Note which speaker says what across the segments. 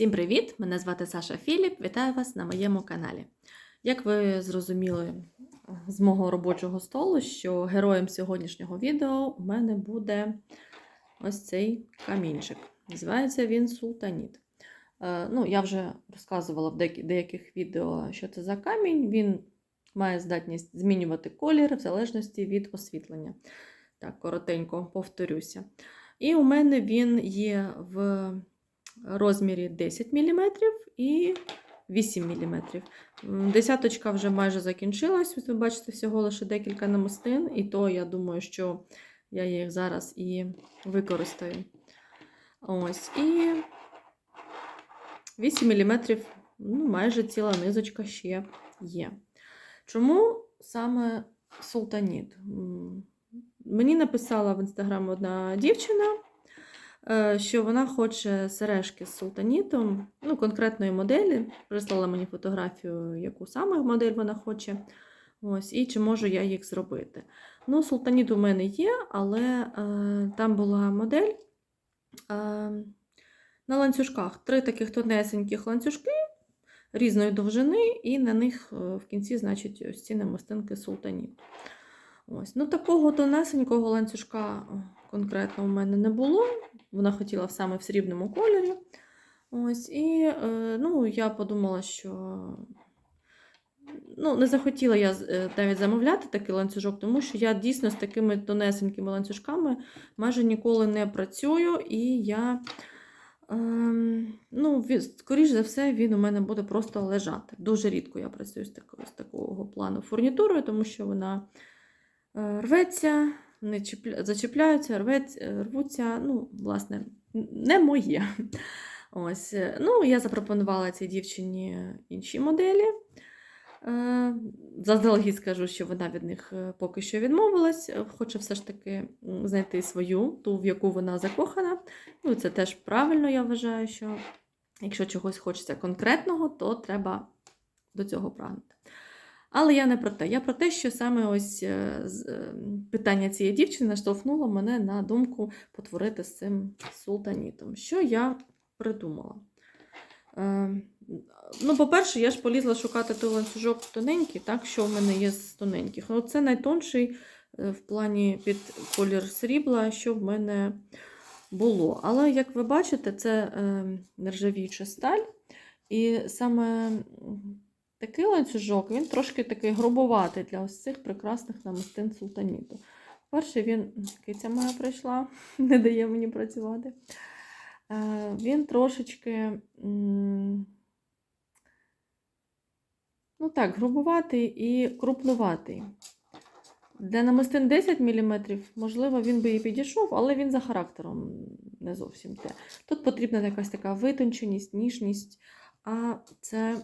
Speaker 1: Всім привіт! Мене звати Саша Філіп. Вітаю вас на моєму каналі. Як ви зрозуміли з мого робочого столу, що героєм сьогоднішнього відео у мене буде ось цей камінчик. Називається він Султаніт. Е, Ну, я вже розказувала в деяких відео, що це за камінь. Він має здатність змінювати колір в залежності від освітлення. Так, коротенько повторюся. І у мене він є в розмірі 10 мм і 8 мм. Десяточка вже майже закінчилась. Ось ви бачите, всього лише декілька намистин, і то я думаю, що я їх зараз і використаю. Ось. І 8 мм, ну, майже ціла низочка ще є. Чому саме султаніт? Мені написала в інстаграм одна дівчина, що вона хоче сережки з султанітом, ну, конкретної моделі. Прислала мені фотографію, яку саме модель вона хоче. Ось, і чи можу я їх зробити. Ну, султаніт у мене є, але е, там була модель е, на ланцюжках. Три таких тонесеньких ланцюжки різної довжини, і на них е, в кінці, значить, ось ці намистинки султаніту. Ось. Ну, такого тонесенького ланцюжка е, конкретно у мене не було. Вона хотіла саме в срібному кольорі. Ось, і е, ну, я подумала, що ну, не захотіла я е, навіть замовляти такий ланцюжок, тому що я дійсно з такими тонесенькими ланцюжками майже ніколи не працюю, і я, ем, ну, скоріш за все, він у мене буде просто лежати. Дуже рідко я працюю з такого, з такого плану фурнітурою, тому що вона е, рветься, не чіпля... зачіпляються, рветься, рвуться. Ну, власне, не моє. Ось. е, Ну, я запропонувала цій дівчині інші моделі. Е, Заздалегідь скажу, що вона від них е, поки що відмовилась, хоче все ж таки знайти свою, ту, в яку вона закохана. Ну, це теж правильно, я вважаю, що якщо чогось хочеться конкретного, то треба до цього прагнути. Але я не про те. Я про те, що саме ось е, е, питання цієї дівчини наштовхнуло мене на думку потворити з цим султанітом. Що я придумала? Е, Ну, по-перше, я ж полізла шукати той ланцюжок тоненький, так, що в мене є з тоненьких. Ну, це найтонший в плані під колір срібла, що в мене було. Але, як ви бачите, це нержавіюча сталь. І саме такий ланцюжок, він трошки такий грубоватий для ось цих прекрасних намистин султаніту. Перший він, киця моя прийшла, не дає мені працювати. Е, Він трошечки. Ну так, грубуватий і крупнуватий. Для намистин 10 мм, можливо, він би і підійшов, але він за характером не зовсім те. Тут потрібна якась така витонченість, ніжність, а це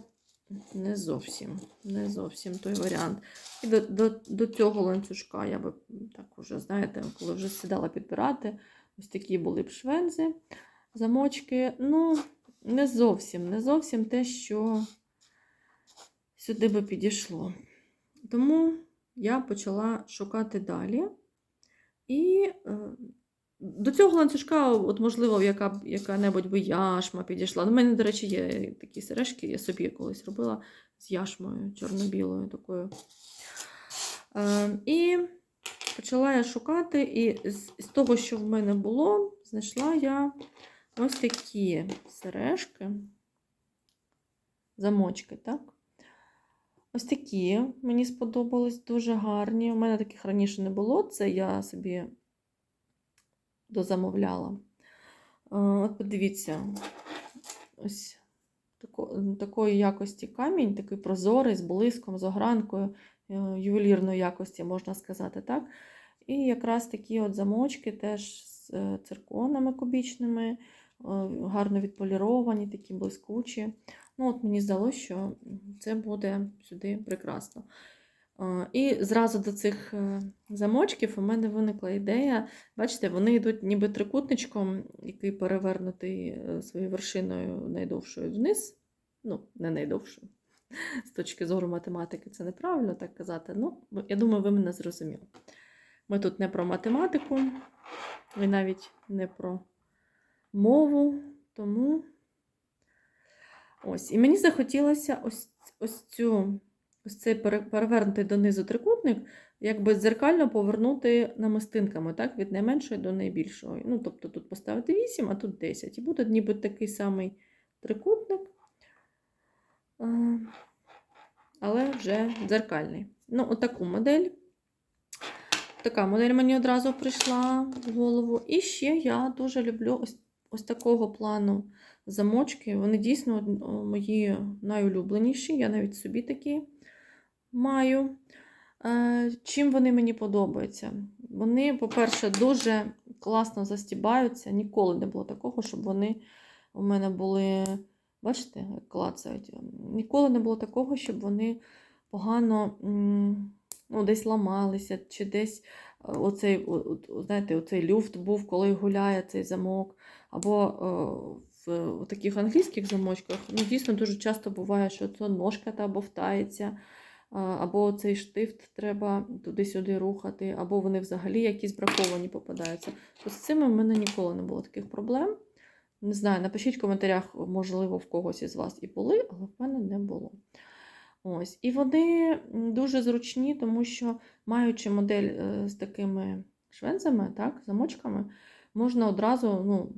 Speaker 1: не зовсім не зовсім той варіант. І до, до, до цього ланцюжка я би так уже, знаєте, коли вже сідала підбирати, ось такі були б швензи, замочки. Ну, не зовсім, не зовсім те, що сюди би підійшло. Тому я почала шукати далі. І е, до цього ланцюжка, от, можливо, яка, яка-небудь би яшма підійшла. У мене, до речі, є такі сережки, я собі колись робила з яшмою чорно-білою такою. Е, і почала я шукати, і з, з того, що в мене було, знайшла я ось такі сережки, замочки, так? Ось такі мені сподобались, дуже гарні. У мене таких раніше не було, це я собі дозамовляла. Е, От подивіться, ось тако, такої якості камінь, такий прозорий, з блиском, з огранкою, е, ювелірної якості, можна сказати, так? І якраз такі от замочки теж з е, цирконами кубічними, гарно відполіровані, такі блискучі. Ну, от мені здалося, що це буде сюди прекрасно. Е, І зразу до цих е, замочків у мене виникла ідея. Бачите, вони йдуть ніби трикутничком, який перевернутий е, своєю вершиною найдовшою вниз. Ну, не найдовшою. З точки зору математики це неправильно так казати. Ну, я думаю, ви мене зрозуміли. Ми тут не про математику, і навіть не про мову, тому Ось. І мені захотілося ось, ось, цю, ось цей пере- перевернутий донизу трикутник, якби дзеркально повернути намистинками, так? від найменшої до найбільшої. Ну, тобто тут поставити 8, а тут 10. І буде ніби такий самий трикутник, е, але вже дзеркальний. Ну, отаку модель. Така модель мені одразу прийшла в голову. І ще я дуже люблю ось, ось такого плану замочки. Вони дійсно мої найулюбленіші. Я навіть собі такі маю. Е, Чим вони мені подобаються? Вони, по-перше, дуже класно застібаються. Ніколи не було такого, щоб вони у мене були, бачите, клацають. Ніколи не було такого, щоб вони погано ну, десь ламалися, чи десь е, оцей, знаєте, оцей люфт був, коли гуляє цей замок. Або е, в, таких англійських замочках ну, дійсно дуже часто буває, що це ножка та бовтається, а, або цей штифт треба туди-сюди рухати, або вони взагалі якісь браковані попадаються. То з цими в мене ніколи не було таких проблем. Не знаю, напишіть в коментарях, можливо, в когось із вас і були, але в мене не було. Ось. І вони дуже зручні, тому що, маючи модель е, з такими швензами, так, замочками, можна одразу ну,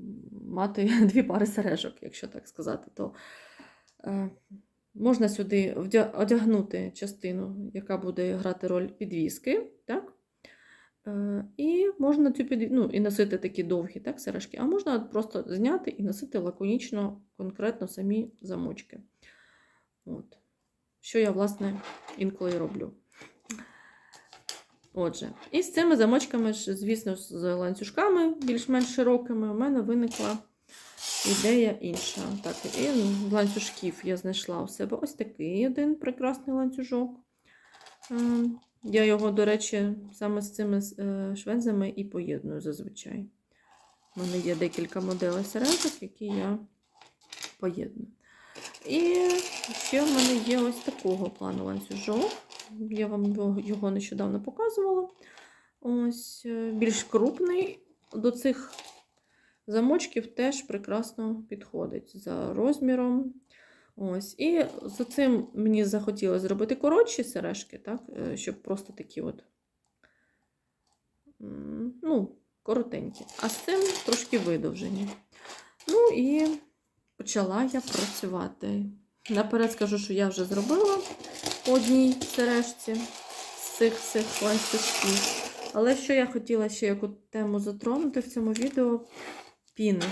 Speaker 1: мати дві пари сережок, якщо так сказати, то е, можна сюди одягнути частину, яка буде грати роль підвіски, так? Е, і можна цю підві... ну, і носити такі довгі так, сережки, а можна просто зняти і носити лаконічно, конкретно самі замочки. От. Що я, власне, інколи роблю. Отже, і з цими замочками, звісно, з ланцюжками більш-менш широкими, у мене виникла ідея інша. Так, і ланцюжків я знайшла у себе ось такий один прекрасний ланцюжок. Е, Я його, до речі, саме з цими е, швензами і поєдную зазвичай. У мене є декілька моделей сережок, які я поєдную. І ще в мене є ось такого плану ланцюжок. Я вам його- його нещодавно показувала. Ось е, більш крупний. До цих замочків теж прекрасно підходить за розміром. Ось. І за цим мені захотілося зробити коротші сережки, так? е, щоб просто такі от, ну, коротенькі. А з цим трошки видовжені. Ну і почала я працювати. Наперед скажу, що я вже зробила одній сережці з цих всіх ланцюжків. Але що я хотіла ще яку тему затронути в цьому відео піни.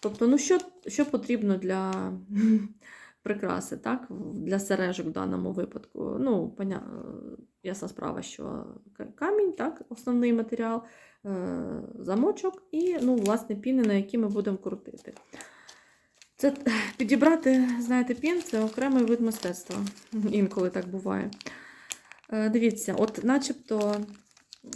Speaker 1: Тобто, ну що, що потрібно для прикраси, так? Для сережок в даному випадку. Ну, поня... ясна справа, що камінь, так, основний матеріал, е, замочок і, ну, власне, піни, на які ми будемо крутити. Це підібрати, знаєте, пін це окремий вид мистецтва. Інколи так буває. Е, Дивіться, от начебто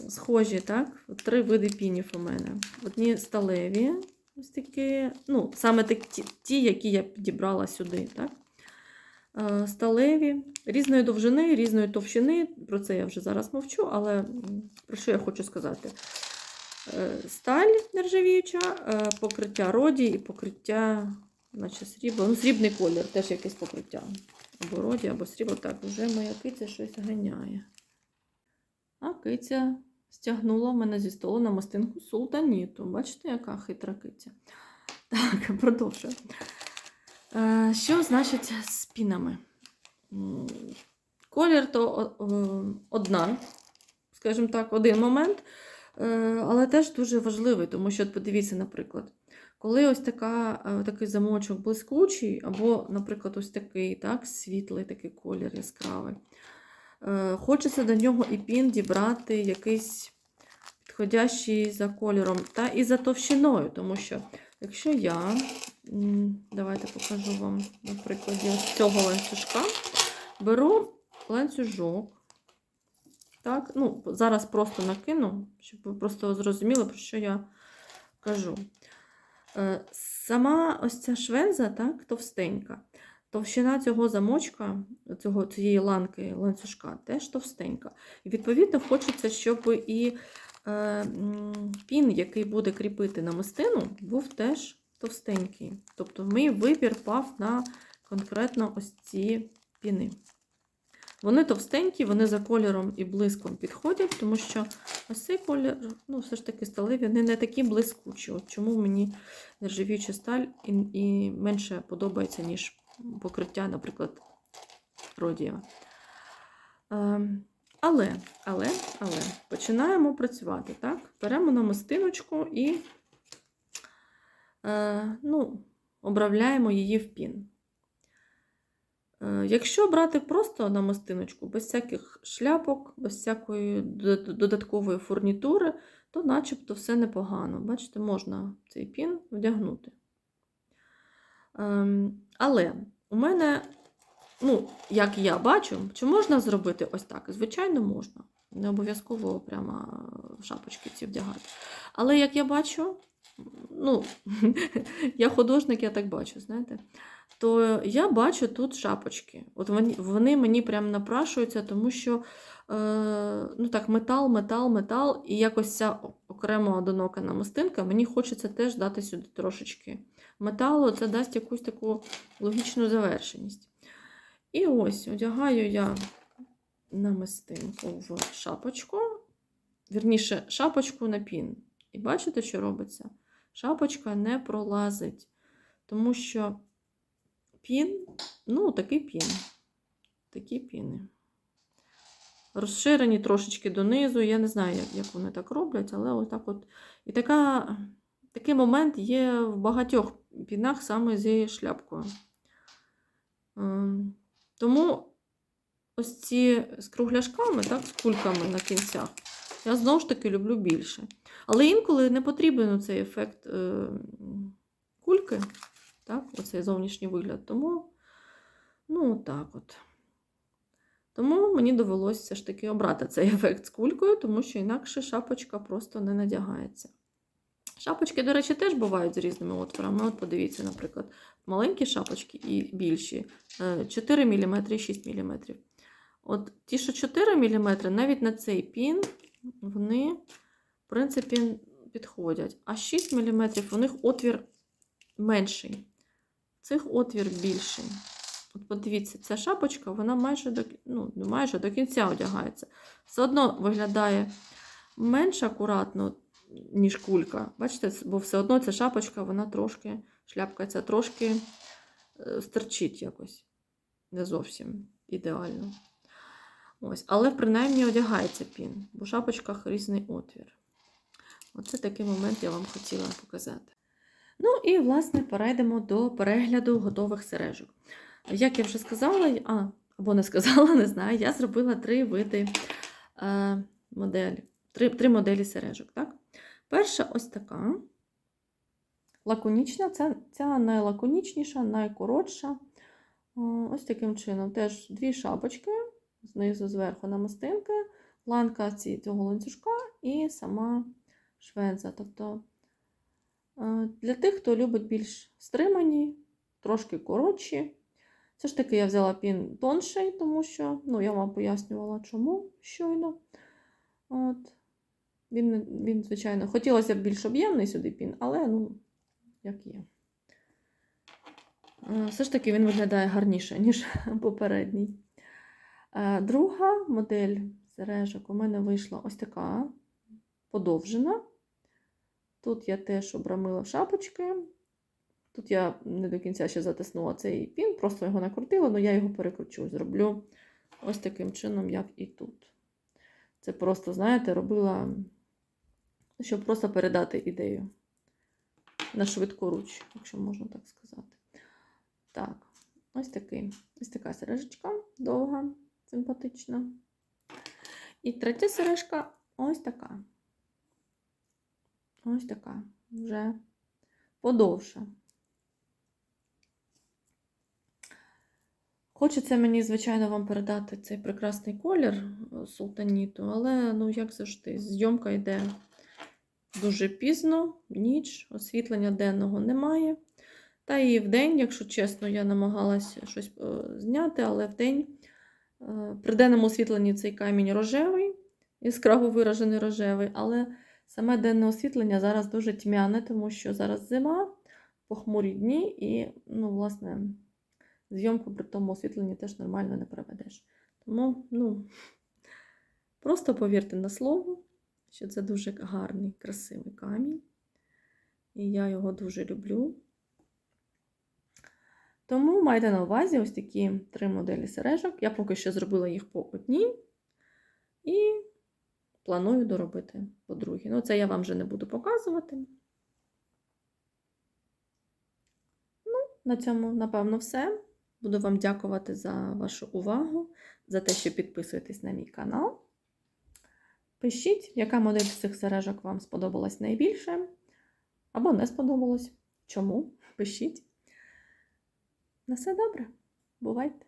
Speaker 1: схожі, так? Три види пінів у мене. Одні сталеві, ось такі, ну, саме такі, ті, які я підібрала сюди, так? Е, Сталеві, різної довжини, різної товщини. Про це я вже зараз мовчу, але про що я хочу сказати? Е, Сталь нержавіюча, е, покриття роді і покриття, наче срібло. Ну, срібний колір, теж якесь покриття. Або роді, або срібло. Так, вже моя киця щось ганяє. А киця стягнула мене зі столу на мастинку султаніту. Бачите, яка хитра киця. Так, продовжую. Е, Що значить з пінами? Колір то одна, скажімо так, один момент, е, але теж дуже важливий, тому що подивіться, наприклад, коли ось така, е, такий замочок блискучий, або, наприклад, ось такий так, світлий такий колір яскравий. Е, Хочеться до нього і пін дібрати якийсь підходящий за кольором та і за товщиною, тому що якщо я, давайте покажу вам на прикладі цього ланцюжка, беру ланцюжок. Так, ну, зараз просто накину, щоб ви просто зрозуміли, про що я кажу. Е, Сама ось ця швенза, так, товстенька. Товщина цього замочка, цього, цієї ланки ланцюжка теж товстенька. І відповідно хочеться, щоб і е, пін, який буде кріпити намистину, був теж товстенький. Тобто мій вибір пав на конкретно ось ці піни. Вони товстенькі, вони за кольором і блиском підходять, тому що ось цей колір, ну, все ж таки сталеві, вони не такі блискучі. От чому мені нержавіюча сталь і, і менше подобається, ніж покриття, наприклад, родієва. Ем, але, але, але, починаємо працювати, так? Беремо намистиночку і е, ну, обравляємо її в пін. Е, Якщо брати просто намистиночку, без всяких шляпок, без всякої додаткової фурнітури, то начебто все непогано. Бачите, можна цей пін вдягнути. Але у мене, ну, як я бачу, чи можна зробити ось так? Звичайно, можна. Не обов'язково прямо в шапочки ці вдягати. Але як я бачу, ну, я художник, я так бачу, знаєте то я бачу тут шапочки. От вони, вони мені прям напрашуються, тому що е, ну так, метал, метал, метал, і якось ця окремо одинока намистинка, мені хочеться теж дати сюди трошечки металу, це дасть якусь таку логічну завершеність. І ось одягаю я намистинку в шапочку, вірніше, шапочку на пін. І бачите, що робиться? Шапочка не пролазить, тому що пін, ну, такий пін. Такі піни. Розширені трошечки донизу. Я не знаю, як, вони так роблять, але отак от. І така, такий момент є в багатьох пінах саме зі шляпкою. Ем, Тому ось ці з кругляшками, так, з кульками на кінцях, я знову ж таки люблю більше. Але інколи не потрібен цей ефект е, кульки, так, оцей зовнішній вигляд. Тому, ну, так от. Тому мені довелося все ж таки обрати цей ефект з кулькою, тому що інакше шапочка просто не надягається. Шапочки, до речі, теж бувають з різними отворами. От подивіться, наприклад, маленькі шапочки і більші 4 мм і 6 мм. От ті, що 4 мм, навіть на цей пін, вони, в принципі, підходять. А 6 мм у них отвір менший. Цих отвір більший. От подивіться, ця шапочка, вона майже до, ну, майже до кінця одягається. Все одно виглядає менш акуратно, ніж кулька. Бачите, бо все одно ця шапочка, вона трошки, шляпка трошки е, стерчить якось. Не зовсім ідеально. Ось. Але принаймні одягається пін, бо в шапочках різний отвір. Оце такий момент я вам хотіла показати. Ну і, власне, перейдемо до перегляду готових сережок. Як я вже сказала, а, або не сказала, не знаю, я зробила три види е, моделі, три, три моделі сережок. Так? Перша ось така. Лаконічна, ця, ця найлаконічніша, найкоротша. Ось таким чином. Теж дві шапочки, знизу зверху намистинки, ланка цього ланцюжка і сама шведза. Тобто е, для тих, хто любить більш стримані, трошки коротші. Все ж таки я взяла пін тонший, тому що ну, я вам пояснювала, чому щойно. От. Він, він, звичайно, хотілося б більш об'ємний сюди пін, але ну, як є. Е, Все ж таки він виглядає гарніше, ніж попередній. Е, Друга модель сережок у мене вийшла ось така подовжена. Тут я теж обрамила шапочки. Тут я не до кінця ще затиснула цей пін, просто його накрутила, але я його перекручу. Зроблю ось таким чином, як і тут. Це просто, знаєте, робила, щоб просто передати ідею на швидку руч, якщо можна так сказати. Так, ось такий, ось така сережечка довга, симпатична. І третя сережка ось така. Ось така, вже подовша. Хочеться мені, звичайно, вам передати цей прекрасний колір е, султаніту, але, ну, як завжди, зйомка йде дуже пізно, ніч, освітлення денного немає. Та і вдень, якщо чесно, я намагалася щось е, зняти, але вдень е, при денному освітленні цей камінь рожевий, яскраво виражений рожевий, але саме денне освітлення зараз дуже тьмяне, тому що зараз зима, похмурі дні, і, ну, власне, зйомку при тому освітленні теж нормально не проведеш. Тому, ну, просто повірте на слово, що це дуже гарний, красивий камінь. І я його дуже люблю. Тому майте на увазі ось такі три моделі сережок. Я поки що зробила їх по одній. І планую доробити по другій. Ну, це я вам вже не буду показувати. Ну, на цьому, напевно, все. Буду вам дякувати за вашу увагу, за те, що підписуєтесь на мій канал. Пишіть, яка модель з цих сережок вам сподобалась найбільше, або не сподобалась. Чому? Пишіть. На все добре. Бувайте!